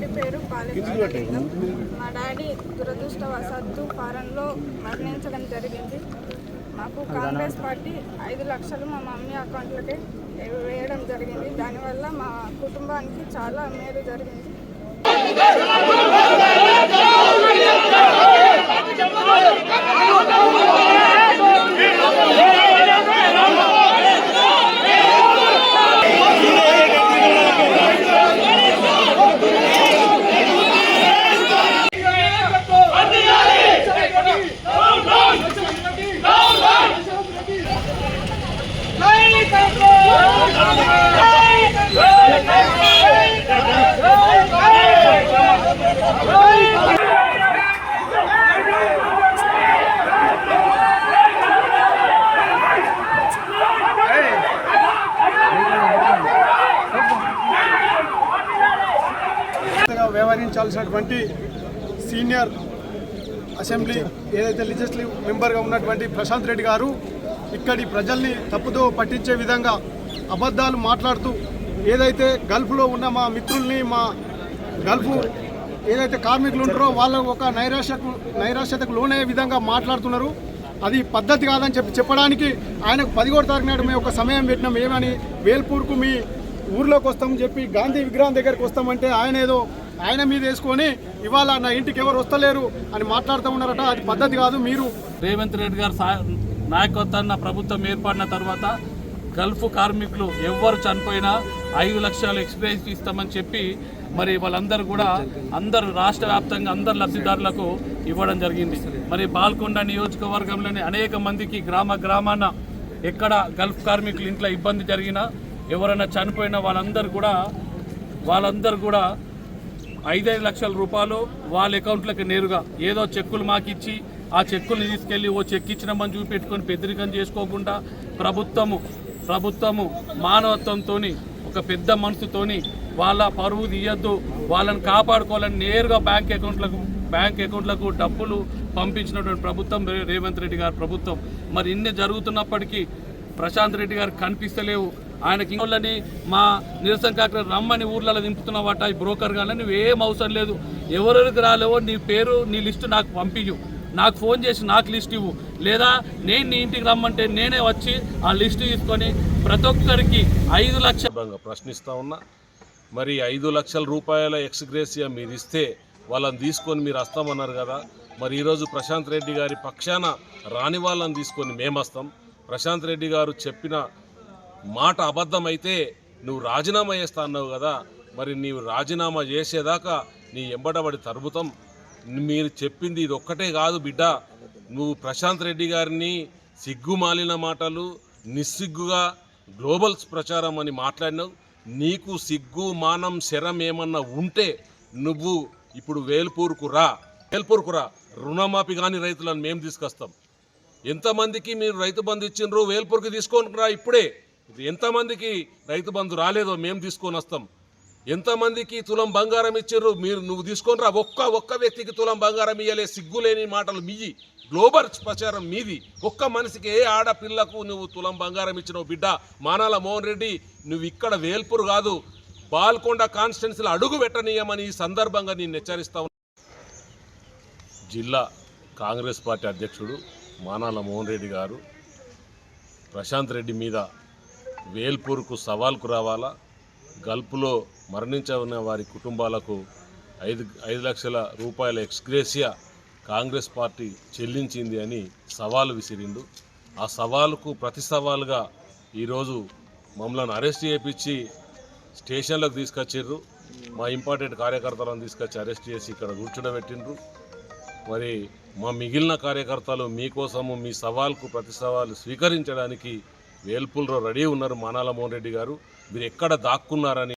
Daddy పేరు పాలించడం మా daddy దురదృష్టవశాత్తు ఫారెన్లో మరణించడం జరిగింది. మాకు కాంగ్రెస్ పార్టీ ఐదు లక్షలు మా మమ్మీ అకౌంట్లకి వేయడం జరిగింది. దానివల్ల మా కుటుంబానికి చాలా మేలు జరిగింది. వ్యవహరించాల్సినటువంటి సీనియర్ అసెంబ్లీ ఏదైతే లెజిస్లేటివ్ మెంబర్గా ఉన్నటువంటి ప్రశాంత్ రెడ్డి గారు ఇక్కడి ప్రజల్ని తప్పుదో పట్టించే విధంగా అబద్ధాలు మాట్లాడుతూ ఏదైతే గల్ఫ్లో ఉన్న మా మిత్రుల్ని మా గల్ఫ్ ఏదైతే కార్మికులు ఉంటారో వాళ్ళ ఒక నైరాశ్యకు నైరాశ్యతకు లోనయ్యే విధంగా మాట్లాడుతున్నారు. అది పద్ధతి కాదని చెప్పి చెప్పడానికి ఆయనకు పదిహోడు తారీఖు నాడు మేము ఒక సమయం పెట్టినాం. ఏమని? వేల్పూర్కు మీ ఊర్లోకి వస్తామని చెప్పి గాంధీ విగ్రహం దగ్గరికి వస్తామంటే ఆయన ఏదో ఆయన మీద వేసుకొని ఇవాళ నా ఇంటికి ఎవరు వస్తలేరు అని మాట్లాడుతూ ఉన్నారట. అది పద్ధతి కాదు మీరు రేవంత్ రెడ్డి గారు నాయకత్వాన్ని ప్రభుత్వం ఏర్పడిన తర్వాత గల్ఫ్ కార్మికులు ఎవ్వరు చనిపోయినా ఐదు లక్షలు ఎక్స్ప్రెస్ ఇస్తామని చెప్పి మరి వాళ్ళందరూ కూడా అందరు రాష్ట్ర వ్యాప్తంగా అందరు లబ్ధిదారులకు ఇవ్వడం జరిగింది. మరి బాల్కొండ నియోజకవర్గంలోని అనేక మందికి గ్రామ గ్రామాన ఎక్కడ గల్ఫ్ కార్మికులు ఇంట్లో ఇబ్బంది జరిగినా ఎవరైనా చనిపోయినా వాళ్ళందరూ కూడా వాళ్ళందరూ కూడా ఐదైదు లక్షల రూపాయలు వాళ్ళ అకౌంట్లకు నేరుగా ఏదో చెక్కులు మాకిచ్చి ఆ చెక్కుల్ని తీసుకెళ్ళి ఓ చెక్ ఇచ్చినామని చూపెట్టుకొని పెద్దరికం చేసుకోకుండా ప్రభుత్వము ప్రభుత్వము మానవత్వంతో ఒక పెద్ద మనసుతోని వాళ్ళ పరువు తీయద్దు వాళ్ళని కాపాడుకోవాలని నేరుగా బ్యాంక్ అకౌంట్లకు బ్యాంక్ అకౌంట్లకు డబ్బులు పంపించినటువంటి ప్రభుత్వం రేవంత్ రెడ్డి గారి ప్రభుత్వం. మరి ఇన్ని జరుగుతున్నప్పటికీ ప్రశాంత్ రెడ్డి గారు కనిపిస్తలేవు. ఆయనకి ఇంకోళ్ళని మా నిరసన కాక రమ్మని ఊర్లలో దింపుతున్నావట ఈ బ్రోకర్ కానీ నువ్వు ఏం అవసరం లేదు. ఎవరెవరికి రాలేవో నీ పేరు నీ లిస్టు నాకు పంపించు నాకు ఫోన్ చేసి నాకు లిస్ట్ ఇవ్వు. లేదా నేను నీ ఇంటికి రమ్మంటే నేనే వచ్చి ఆ లిస్టు తీసుకొని ప్రతి ఒక్కరికి ఐదు లక్షల సందర్భంగా ప్రశ్నిస్తా ఉన్నా. మరి ఐదు లక్షల రూపాయల ఎక్స్గ్రేసియా మీరు ఇస్తే వాళ్ళని తీసుకొని మీరు వస్తామన్నారు కదా. మరి ఈరోజు ప్రశాంత్ రెడ్డి గారి పక్షాన రాని వాళ్ళని తీసుకొని మేము వస్తాం ప్రశాంత్ రెడ్డి గారు చెప్పిన మాట అబద్ధమైతే నువ్వు రాజీనామా చేస్తా అన్నావు కదా మరి నీవు రాజీనామా చేసేదాకా నీ ఎంబడబడి తరుపుతాం మీరు చెప్పింది ఇది ఒక్కటే కాదు బిడ్డ. నువ్వు ప్రశాంత్ రెడ్డి గారిని సిగ్గుమాలిన మాటలు నిస్సిగ్గుగా గ్లోబల్స్ ప్రచారం అని మాట్లాడినావు. నీకు సిగ్గు మానం శరం ఏమన్నా ఉంటే నువ్వు ఇప్పుడు వేల్పూర్కు రా. వేల్పూర్కు రా. రుణమాఫీ కాని రైతులను మేము తీసుకొస్తాం. ఎంతమందికి మీరు రైతు బంధు ఇచ్చిండ్రు వేల్పూర్కి తీసుకొని రా ఇప్పుడే. ఇది ఎంతమందికి రైతు బంధు రాలేదో మేము తీసుకొని వస్తాం. ఎంతమందికి తులం బంగారం ఇచ్చారు మీరు నువ్వు తీసుకొని రా. ఒక్క ఒక్క వ్యక్తికి తులం బంగారం ఇయ్యలే సిగ్గులేని మాటలు మీయి. గ్లోబల్ ప్రచారం మీది. ఒక్క మనిషికి ఏ ఆడపిల్లకు నువ్వు తులం బంగారం ఇచ్చినావు బిడ్డ? మానాల మోహన్ రెడ్డి నువ్వు ఇక్కడ వేల్పూర్ కాదు బాల్కొండ కాన్స్టిట్యున్సీలో అడుగు పెట్టనీయమని ఈ సందర్భంగా నేను హెచ్చరిస్తా జిల్లా కాంగ్రెస్ పార్టీ అధ్యక్షుడు మానాల మోహన్ రెడ్డి గారు ప్రశాంత్ రెడ్డి మీద వేల్పూర్కు సవాల్కు రావాలా? గల్ఫ్లో మరణించిన వారి కుటుంబాలకు ఐదు ఐదు లక్షల రూపాయల ఎక్స్గ్రేసియా కాంగ్రెస్ పార్టీ చెల్లించింది అని సవాలు విసిరిండు. ఆ సవాలుకు ప్రతి సవాలుగా ఈరోజు మమ్మల్ని అరెస్ట్ చేయించి స్టేషన్లకు తీసుకొచ్చిర్రు మా ఇంపార్టెంట్ కార్యకర్తలను తీసుకొచ్చి అరెస్ట్ చేసి ఇక్కడ కూర్చుండబెట్టిండ్రు మరి మా మిగిలిన కార్యకర్తలు మీకోసము మీ సవాల్కు ప్రతి సవాలు స్వీకరించడానికి వేల్పూల్లో రెడీ ఉన్నారు మానాల మోహన్ రెడ్డి గారు. మీరు ఎక్కడ దాక్కున్నారని